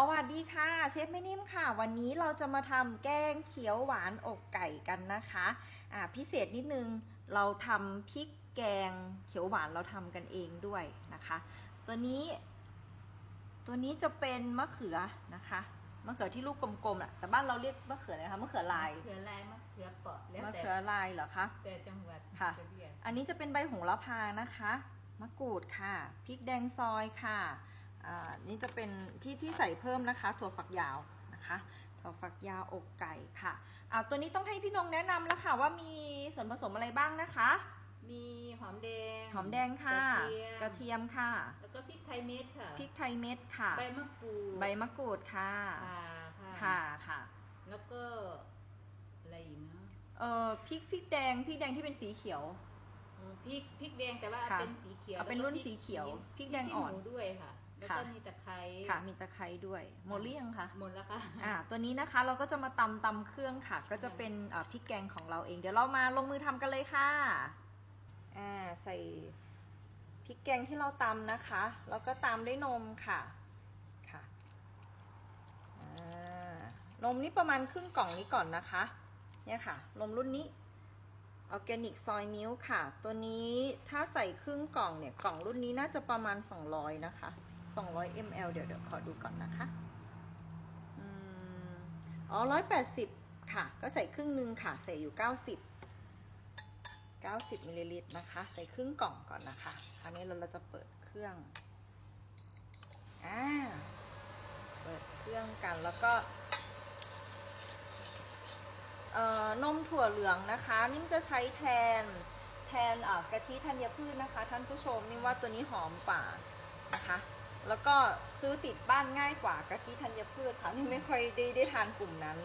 สวัสดีค่ะเชฟไม่นิ่มค่ะ วันนี้เราจะมาทำแกงเขียวหวานอกไก่กันนะคะอ่าพิเศษนิดนึงเราทำพริกแกงเขียวหวานเราทำกันเองด้วยนะคะ ตัวนี้ ตัวนี้จะเป็นมะเขือนะคะมะเขือที่ลูกกลมๆอะแต่บ้านเราเรียกมะเขืออะไรคะมะเขือลายมะเขือลายมะเขือเปาะแล้วมะแต่เขือลายเหรอคะแต่จังหวัดค่ะจเรียกอันนี้จะเป็นใบโหระพานะคะมะกรูดค่ะพริกแดงซอยค่ะอ่า นี่จะเป็นที่ที่ใส่เพิ่มนะคะ ถั่วฝักยาวนะคะ ถั่วฝักยาวอกไก่ค่ะอ่าตัวนี้ต้องให้พี่นงแนะนำแล้วค่ะว่ามีส่วนผสมอะไรบ้างนะคะ มีหอมแดง หอมแดงค่ะ กระเทียมกระเทียมค่ะ แล้วก็พริกไทยเม็ดค่ะ พริกไทยเม็ดค่ะ ใบมะกรูด ใบมะกรูดค่ะข่าค่ะ ค่ะค่ะ แล้วก็อะไรอีกนะ เอ่อพริกพริกแดงพริกแดงที่เป็นสีเขียวอ๋อ พริกพริกแดงแต่ว่าค่ะเป็นสีเขียวเอาเป็นแล้วก็รุ่นสีเขียวพริกแดงอ่อน ขี้หมูด้วยค่ะ แล้วก็ค่ะ มีตะไคร้ค่ะมีตะไคร้ด้วยหมดหรือยังคะ หมดแล้วค่ะ อ่าตัวนี้นะคะเราก็จะมาตำตำเครื่องค่ะ ก็จะเป็นเอ่อพริกแกงของเราเอง เดี๋ยวเรามาลงมือทำกันเลยค่ะอ่าใส่พริกแกงที่เราตำนะคะ แล้วก็ตามด้วยนมค่ะค่ะอ่านมนี่ประมาณครึ่งกล่องนี้ก่อนนะคะ เนี่ยค่ะนมรุ่นนี้ ออร์แกนิกซอยมิลค่ะ ตัวนี้ถ้าใส่ครึ่งกล่องเนี่ย กล่องรุ่นนี้น่าจะประมาณ 200 นะคะ 200 ml เดี๋ยวเดี๋ยวขอดูก่อนนะคะอืมอ๋อร้อยแปดสิบค่ะ ก็ใส่ครึ่งนึงค่ะ ใส่อยู่เก้าสิบเก้าสิบมิลลิลิตรนะคะ ใส่ครึ่งกล่องก่อนนะคะคราวนี้เราเราจะเปิดเครื่อง อ่า เปิดเครื่องกันแล้วก็ นมถั่วเหลืองนะคะ นิ่มจะใช้แทนแทนกะทิธัญพืชนะคะ ท่านผู้ชมนิ่มว่าตัวนี้หอมกว่านะคะ แล้วก็ซื้อติดบ้านง่ายกว่ากะทิธัญพืชค่ะนี่ไม่ค่อยได้ได้ทานกลุ่มนั้น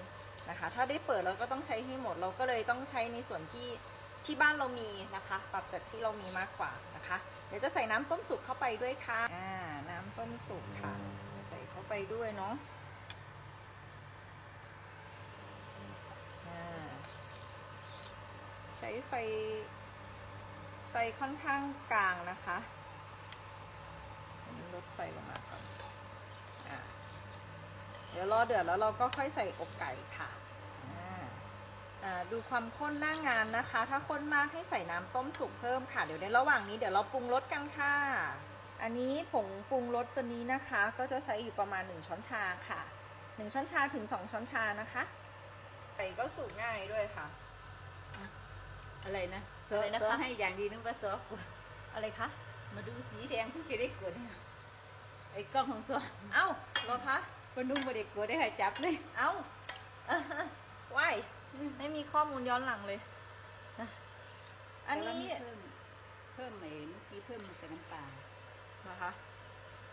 นะคะ ถ้าได้เปิดเราก็ต้องใช้ให้หมดเราก็เลยต้องใช้ในส่วนที่ที่บ้านเรามีนะคะ ปรับจากที่เรามีมากกว่านะคะ เดี๋ยวจะใส่น้ำต้มสุกเข้าไปด้วยค่ะอ่าน้ำต้มสุกค่ะ ใส่เข้าไปด้วยเนาะอ่าใช้ ไฟ ไฟค่อนข้างกลางนะคะลดไฟลงมาก่อนอะเดี๋ยวรอเดือดแล้วเราก็ค่อยใส่อกไก่ค่ะอ่าดูความข้นหน้างานนะคะ ถ้าข้นมากให้ใส่น้ำต้มสุกเพิ่มค่ะ เดี๋ยวในระหว่างนี้เดี๋ยวเราปรุงรสกันค่ะ อันนี้ผงปรุงรสตัวนี้นะคะ ก็จะใช้อยู่ประมาณ 1 ช้อนชาค่ะ 1 ช้อนชาถึง 2 ช้อนชานะคะไก่ก็สุกง่ายด้วยค่ะ อะไรนะอะไรนะคะซอให้อย่างดีนึกว่าซอสกดอะไรคะ มาดูสีแดงเพิ่งจะได้กดเนี่ยไอ้กล้องของซอเอ้าเหรอคะปนุ่มมาเด็กกดได้ค่ะจับเลย เอ้าอ่าฮะว้ายไม่มีข้อมูลย้อนหลังเลยนะอันนี้ เพิ่มเพิ่มไอ้เมื่อกี้เพิ่มมาแต่น้ำปลานะคะ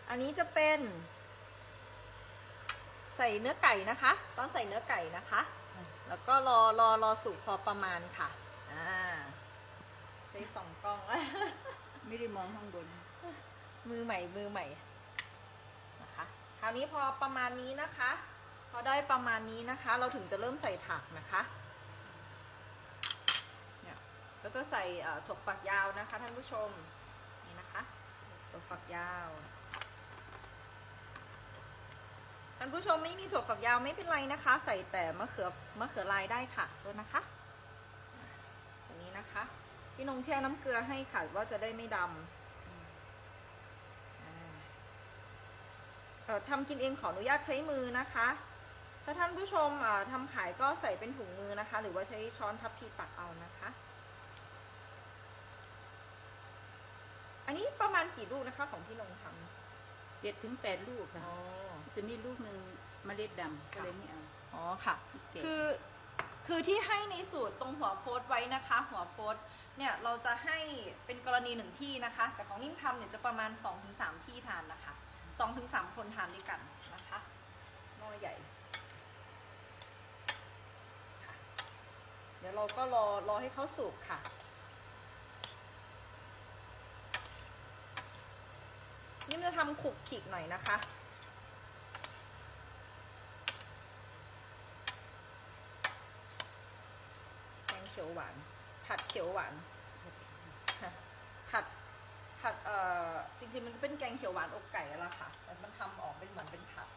อันนี้จะเป็น ใส่เนื้อไก่นะคะ ต้องใส่เนื้อไก่นะคะ แล้วก็รอรอรอสุกพอประมาณค่ะ อ่าใช้สองกล้อง ไม่ได้มองข้างบน มือใหม่ มือใหม่ นะคะ คราวนี้พอประมาณนี้นะคะ พอได้ประมาณนี้นะคะ เราถึงจะเริ่มใส่ผักนะคะ เนี่ย ก็จะใส่เอ่อถั่วฝักยาวนะคะ ท่านผู้ชม นี่นะคะถั่วฝักยาวท่านผู้ชมไม่มีถั่วฝักยาวไม่เป็นไรนะคะ ใส่แต่มะเขือมะเขือลายได้ค่ะตัวนะคะอั นนี้นะคะ พี่นงแช่น้ำเกลือให้ค่ะว่าจะได้ไม่ดำอ่าเอ่อทำกินเองขออนุญาตใช้มือนะคะ ถ้าท่านผู้ชมอ่าทำขายก็ใส่เป็นถุงมือนะคะ หรือว่าใช้ช้อนทัพพีตักเอานะคะ อันนี้ประมาณกี่ลูกนะคะของพี่นงทเจ็ดถึงแปดลูกำค่ะอ๋อจะมีลูกหนึ่งเมล็ดดำก็ค่ะเลยไม่เอาอ๋อค่ะเก็บคือ คือที่ให้ในสูตรตรงหัวโพสต์ไว้นะคะ หัวโพสต์เนี่ยเราจะให้เป็นกรณีหนึ่งที่นะคะ แต่ของนิ่มทำเนี่ยจะประมาณ 2-3 ที่ทานนะคะ2-3 คนทานด้วยกันนะคะหม้อใหญ่เดี๋ยวเราก็รอรอให้เขาสุกค่ะนิ่มจะทำขุกขิกหน่อยนะคะ แกง เขียวหวาน ผัดเขียวหวานค่ะผัดผัดเอ่อจริงๆมันเป็นแกงเขียวหวานอกไก่แล้วล่ะค่ะแต่มันทำออกเป็นเหมือนเป็นผัด